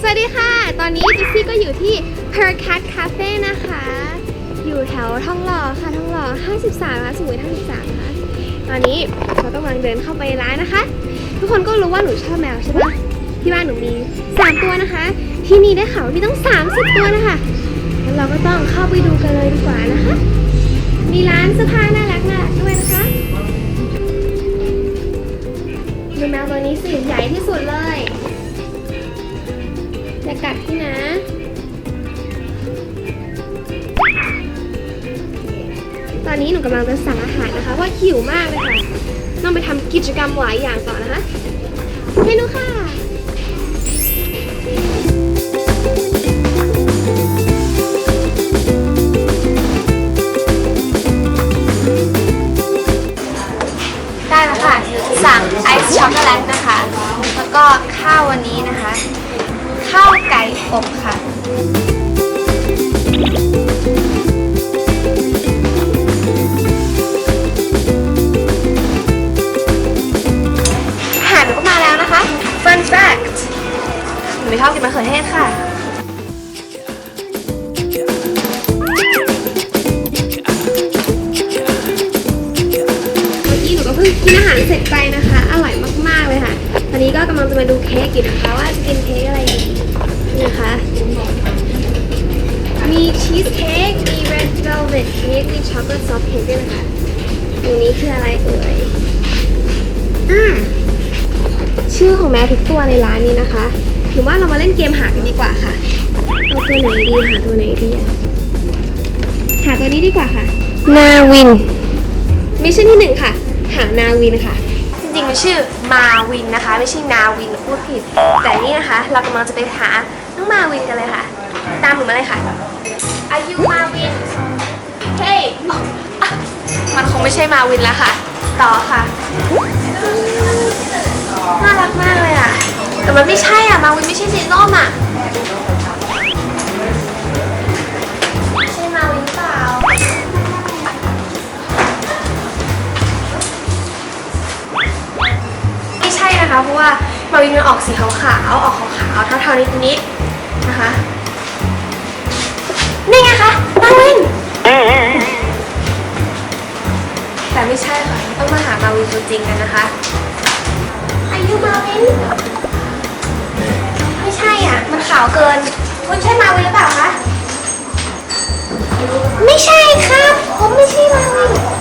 สวัสดีค่ะ ตอนนี้จิซี่ก็อยู่ที่ p e r c a t Cafe นะคะ อยู่แถวทองหล่อค่ะทองหล่อ 53นะคะสมุย53นะคะ ตอนนี้เรากำลังเดินเข้าไปร้านนะคะ ทุกคนก็รู้ว่าหนูชอบแมวใช่ไหมที่บ้านหนูมี 3 ตัวนะคะ ที่นี่ได้ข่าวมีตั้ง 30 ตัวนะคะแล้วเราก็ต้องเข้าไปดูกันเลยดีกว่านะคะ มีร้านสื้อผ้าน่ารักน่ารักด้วยนะคะ แมวตัวนี้สิใหญ่ที่สุดเลยอยากัดพี่นะ ตอนนี้หนูกำลังจะสั่งอาหารนะคะเพราะหิวมากเลยค่ะ ต้องไปทำกิจกรรมหลายอย่างต่อนะคะเมนูค่ะ ช็อกโกแลตนะคะ แล้วก็ข้าววันนี้นะคะ ข้าวไก่อบค่ะ อาหารก็มาแล้วนะคะ Fun fact หนูไม่ชอบกินมะเขือเทศค่ะ ก็เพิ่งกินอาหารเสร็จไปนะคะ อร่อยมากๆเลยค่ะ ตอนนี้ก็กำลังจะมาดูเค้กอยู่นะคะว่าจะกินเค้กอะไรดีนี่นะคะ มีชีสเค้ก มี red velvet เค้ก มีช็อกโกแลตซอฟต์เค้กด้วยนะคะตรงนี้คืออะไรเอ่ยอ่าชื่อของแมวทุกตัวในร้านนี้นะคะถือว่าเรามาเล่นเกมหากันดีกว่าค่ะ เอาตัวไหนดีหาตัวไหนดีอะหาตัวนี้ดีกว่าค่ะ นาวินมิชชั่นที่หนึ่งค่ะ หานาวินค่ะ จริงๆมันชื่อมาวินนะคะ ไม่ใช่นาวินพูดผิด แต่นี่นะคะ เรากำลังจะไปหาน้องมาวินกันเลยค่ะ ตามหนูมาเลยค่ะอายุมาวินเฮ้ยอะมันคงไม่ใช่มาวินแล้วค่ะ ต่อค่ะน่ารักมากเลยอะแต่มันไม่ใช่อะมาวินไม่ใช่สีส้มอะ มาวินมันออกสีขาวๆออกขาวๆเทาๆนิดๆนะคะ นี่ไงคะมาวิน แต่ไม่ใช่ค่ะ ต้องมาหามาวินตัวจริงกันนะคะอายุมาวิน ไม่ใช่อะ มันขาวเกิน คุณใช่มาวินหรือเปล่าคะ ไม่ใช่ครับ ผมไม่ใช่มาวิน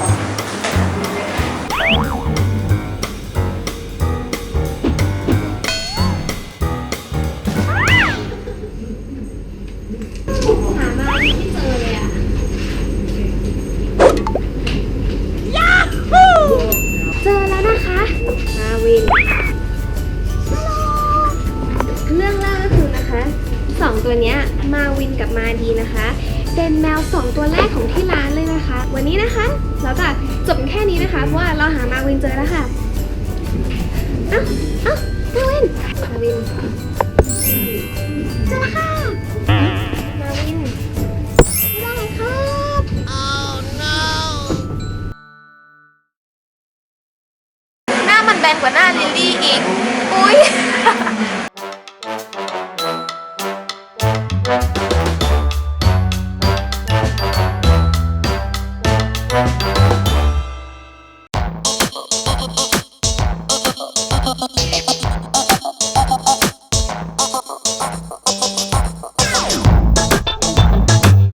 ไม่เจอเลยอะยาเจอแล้วนะคะ มาวิน เรื่องเล่าก็คือนะคะสองตัวเนี้ยมาวินกับมาดีนะคะ เป็นแมวสองตัวแรกของที่ร้านเลยนะคะ วันนี้นะคะ เราจะจบแค่นี้นะคะ เพราะว่าเราหามาวินเจอแล้วค่ะ เอ้าเอ้ามาวินมาวิน แบนกว่าหน้าลิลลี่อีก อุ้ย